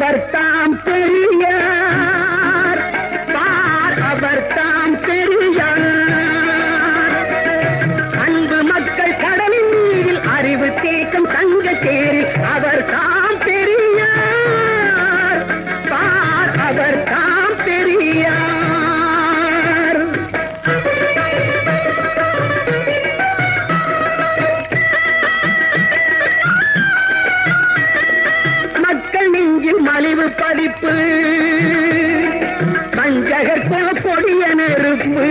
அவர் நெருப்பு. பஞ்சகர் பொடிய நெருப்பு.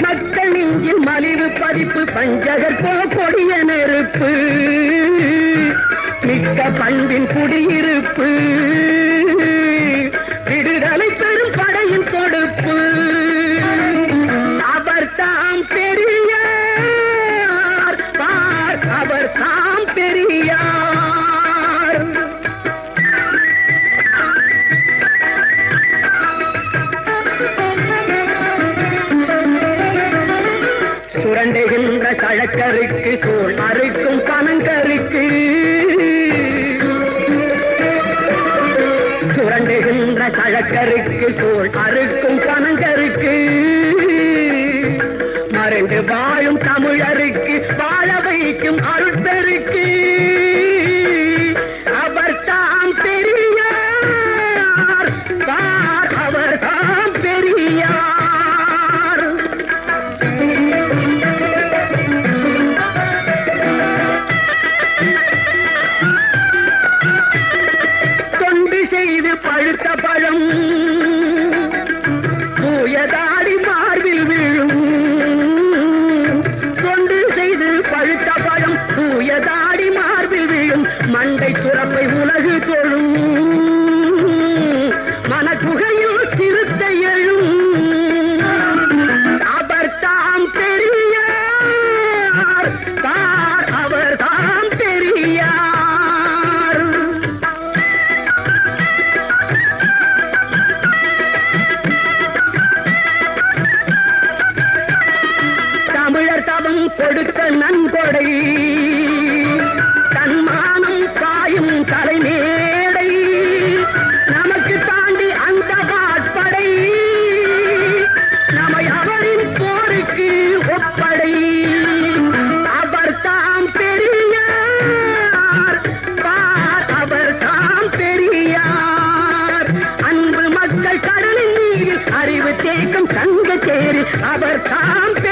மக்கள் நெஞ்சில் மலிவு பதிப்பு பஞ்சகர் பொடிய நெருப்பு. மிக்க பண்பின் குடியிருப்பு. சுரண்டுகின்ற சழக்கருக்கு சூழ் அறுக்கும் பனங்கருக்கு சுரண்டுகின்ற சழக்கருக்கு சூழ் அறுக்கும் பனங்கருக்கு மறைந்து வாழும் தமிழருக்கு வாழ வைக்கும் அருட்பெருக்கு. மண்டை சுரப்பை உலகு தொழும் மனக்குகையில் திருத்த எழும். அவர் தாம் பெரியார். தார் அவர் தாம் பெரியார். தமிழர் தவம் கொடுத்த நன்கொடை. தன்மானம் காயும் தலைமேடை. நமக்கு தாண்டி அந்த வாட்படை நம்மை அவரின் போருக்கு ஒப்படை. அவர் தாம் பெரியார். அவர் தாம் பெரியார். அன்பு மக்கள் கடலின் நீரில் அறிவு தேக்கம் தங்க தேரி. அவர் தாம் பெரியார்